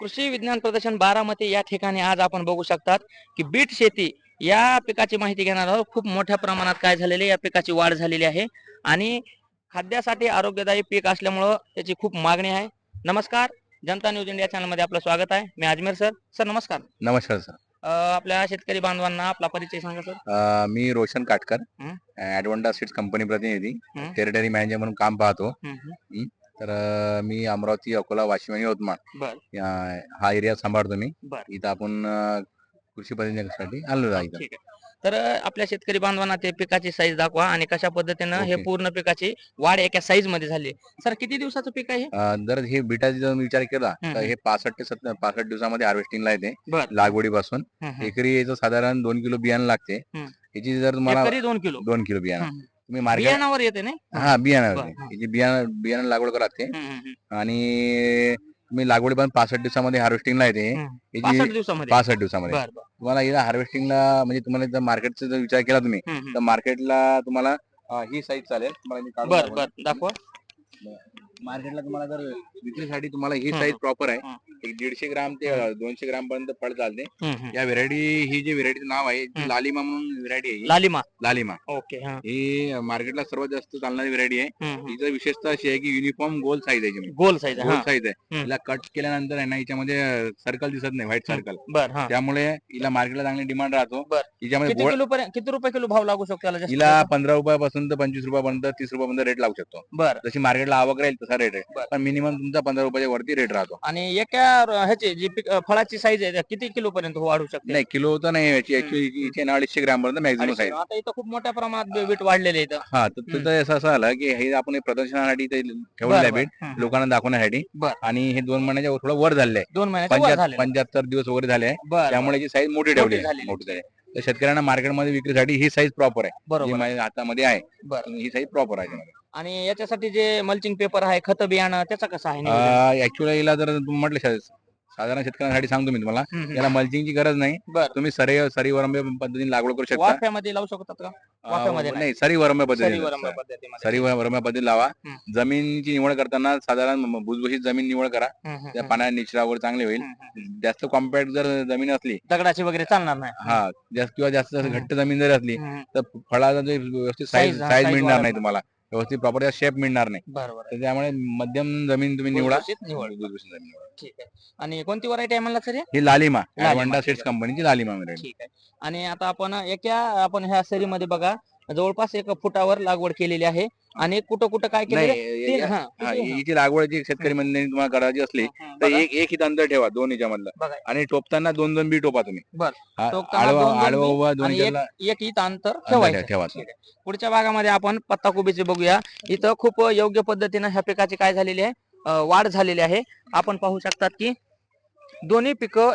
कृषी विज्ञान प्रदर्शन बारामती या ठिकाणी आज आपण बघू शकतात की बीट शेती या पिकाची माहिती घेणार आहोत. खूप मोठ्या प्रमाणात काय झालेले या पिकाची वाढ झालेली आहे. आणि खाद्यासाठी आरोग्यदायी पीक असल्यामुळं त्याची खूप मागणी आहे. नमस्कार. जनता न्यूज इंडिया चॅनलमध्ये आपलं स्वागत आहे. मी अजमेर सर. सर नमस्कार. नमस्कार सर. अं, आपल्या शेतकरी बांधवांना आपला परिचय सांगा सर. अ, मी रोशन काटकर हं. सीड्स कंपनी प्रतिनिधी हं. टेरिटरी मॅनेजर म्हणून काम पाहतो. हम्म, हम्म. तर मी अमरावती अकोला वाशिम आणि यवतमाळ या- हा एरिया सांभाळतो मी बर इथं आपण अ, कृषी प्रतिनिधीसाठी आलो आहे इथं ठीक आहे तर अं, आपल्या शेतकरी बांधवांना ते पिकाची साईज दाखवा आणि कशा पद्धतीनं हे ओके. पूर्ण पिकाची वाढ एका साईजमध्ये झाली सर किती दिवसाचं पीक आहे हे? अ, जर हे बिटाचा जर विचार केला हं, तर हं. हे पासष्ट ते सत्तर पासष्ट दिवसामध्ये हार्वेस्टिंगला येते बर लागवडीपासून. एकरी याचं साधारण दोन किलो बियाणं लागते हं. याची जर तुम्हाला एकरी दोन किलो दोन किलो बियाणं. तुम्ही मार्केट बियाणावर येते नाही हा बियाणं बर, हा. याची बियाणं बियाणं लागवड करा हम्म, हम्म, आणि तुम्ही लागवडी पण पासष्ट दिवसामध्ये हार्वेस्टिंगला येते हम्म. पासष्ट दिवसामध्ये पासष्ट दिवसामध्ये बर बर तुम्हाला याला हार्वेस्टिंगला म्हणजे तुम्हाला जर मार्केटचा जर विचार केला तुम्ही हम्म, हम्म. तर मार्केटला तुम्हाला अं, ही साईज चालेल तुम्हाला मी काढून बर दाखवतो. बर दाखवा मार्केटला तुम्हाला जर विक्रीसाठी तुम्हाला ही साईज. प्रॉपर. आहे एक दीडशे ग्राम ते दोनशे ग्राम पर्यंत फळ चालते. हम्म. या व्हेरायटी ही जी व्हेरायटीचं नाव आहे ती. लालिमा म्हणून व्हेरायटी आहे ही. लालिमा. लालिमा. ओके हा. ही मार्केटला सर्वात जास्त चालणारी व्हेरायटी आहे. हम्म, विशेषतः अशी आहे की युनिफॉर्म गोल साईज आहे याची. गोल साईज गोल हा. साईज आहे. हिला कट केल्यानंतर आहे ना हिच्यामध्ये सर्कल दिसत नाही व्हाईट सर्कल बर हा. त्यामुळे हिला मार्केटला चांगली डिमांड राहतो. बर. हिच्यामध्ये किती गोड किलो पर्यंत किती रुपये किलो भाव लागू शकतो याला हिला जास्त? पंधरा रुपयापासून तर पंचवीस रुपयापर्यंत तीस रुपयापर्यंत रेट लागू शकतो. बर. जशी मार्केटला आवक राहील तसा रेट बर. आहे पण मिनिमम तुमचा पंधरा रुपयाच्या वरती रेट राहतो. आणि एका ह्याची जी पिक- अं, फळाची साईज आहे त्या किती किलो पर्यंत वाढू शकते नाही किलो तर नाही याची ऍक्च्युली ना अडीचशे ग्राम पर्यंत मॅक्झिमम. साईज आता इथं खूप मोठ्या प्रमाणात बी- बीट वाढलेले आहे इथं हा तर तिथं असं असं आलं की हे आपण हे प्रदर्शनासाठी ते ठेवलेलं आहे बर, बीट बर. हं, लोकांना दाखवण्यासाठी बर. आणि हे दोन महिन्याच्या थोडं वर झाले दोन महिन्याच्या वर पंच्याहत्तर दिवस वगैरे झाले बर त्यामुळे याची साईज मोठी ठेवली आहे. झालेली. मोठी झाली आहे. तर शेतकऱ्यांना मार्केटमध्ये विक्रीसाठी ही साईज प्रॉपर आहे जी बरोबर माझ्या हातामध्ये आहे ही साईज प्रॉपर आहे. आणि याच्यासाठी जे मल्चिंग पेपर आहे खत बियाणं त्याचं कसं आहे नियोजन? ऍक्च्युअली जर तुम्ही म्हटलं साधारण शेतकऱ्यांसाठी सांगतो मी तुम्हाला. याला मल्चिंगची गरज नाही बर तुम्ही सरी सरी वरंबे पद्धतीने लागवड करू शकता वाफ्यामध्ये लावू शकतात का वाफ्यामध्ये अं, नाही. सरी वरंबे सरी पद्धतीने पद्धतीमध्ये सरी वरंबे पद्धती लावा हम्म. जमिनीची निवड करताना साधारण म- भुसभुशीत जमीन निवड करा हम्म, हम्म, त्या हम्म. पाण्यात निचरा वगैरे चांगली होईल हम्म, हम्म. जास्त कॉम्पॅक्ट जर जमीन असली दगडाची वगैरे चालणार नाही हा जास्त किंवा जास्त. घट्ट जमीन जर असली हम्म, तर फळाचा जो व्यवस्थित साईज Size, हा, साईज मिळणार वाढणार. नाही तुम्हाला व्यवस्थित प्रॉपर शेप मिळणार नाही बरोबर आहे. तर त्यामुळे मध्यम जमीन तुम्ही निवडा भुसभुशीत निवड. भुसभुशीत जमीन निवडा. ठीक आहे आणि कोणती व्हरायटी आहे म्हणला सर हे? ही लालिमा सीड्स आहे. कंपनीची लालिमा variety. ठीक आहे आणि आता आपण एका आपण ह्या सरीमध्ये बघा जवळपास एक फुटावर लागवड केलेली आहे आणि कुठं कुठं काय केलेलं नाही हा, हा, हिची लागवड जी शेतकरी मंडळी तुम्हाला करायची असली हा, हा, तर बघा. एक एक इथं अंतर ठेवा दोन हिच्यामधलं बघा. आणि टोपताना दोन दोन बी टोपा तुम्ही. बर. हा, टोकताना आडवा दोन- दोन आडवा बी उभा दोन आणि हिच्याला एक इथं अंतर ठेवायचं. ठेवा. ठीक आहे. पुढच्या भागामध्ये आपण पत्ता कोबीचे बघूया. इथं खूप योग्य पद्धतीनं ह्या पिकाची काय झालेली आहे? अं, वाढ झालेली आहे. आपण पाहू शकतात की दोन्ही पिकं